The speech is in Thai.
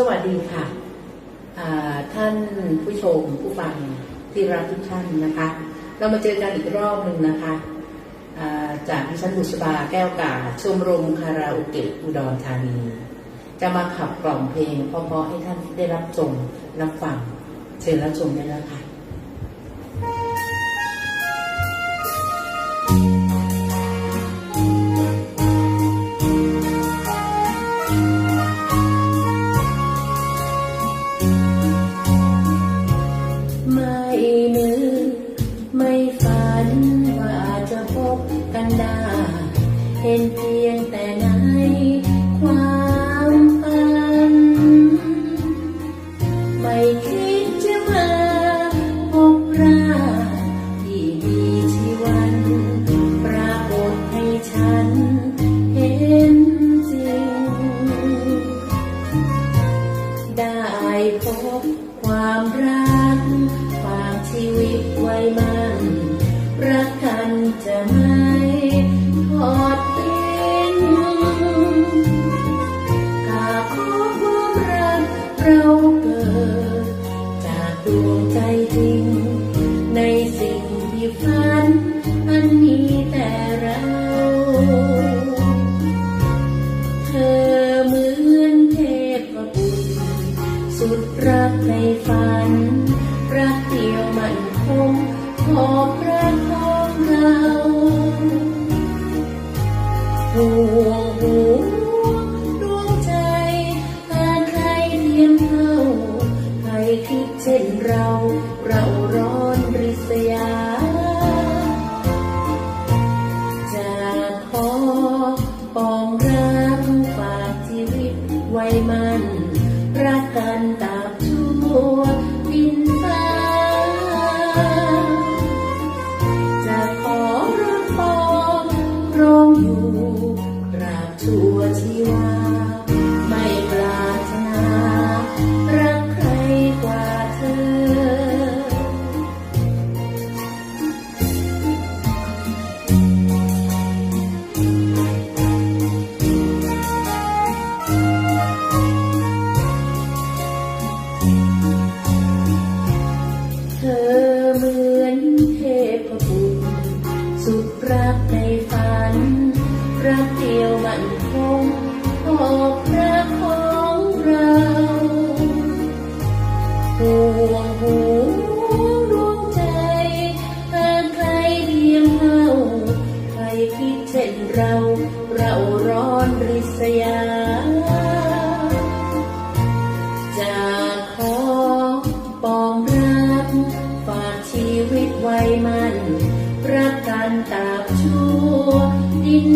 สวัสดีค่ะ ท่านผู้ชมผู้ฟังที่รักทุกท่านนะคะ เรามาเจอกันอีกรอบหนึ่งนะคะจากดิฉันบุษบาแก้วกาชมรมคาราโอเกะอุดรธานี จะมาขับกล่อมเพลงเพราะๆให้ท่านได้รับชมรับฟังเชิญรับชมได้แล้วค่ะ กันได้ เห็นเพียงแต่ในความฝัน ไม่คิดจะมาพบราที่มีชีวัน ปรากฏให้ฉันเห็นจริง ได้พบความรักฝากชีวิตไว้มันรักกันจะไม่ ขอบรักของเราห่วงหู อยู่ตราบชั่วชีวา ไม่ปรารถนารักใครกว่าเธอ เธอ ดียวมันคงขอบพระของเราห่วงห่วงดวงใจหากใครเดียมเฮาใครคิดเช่นเรา เราร้อนริษยาจะขอปองรักฝากชีวิตไว้มันรักกันตราบชั่วดิน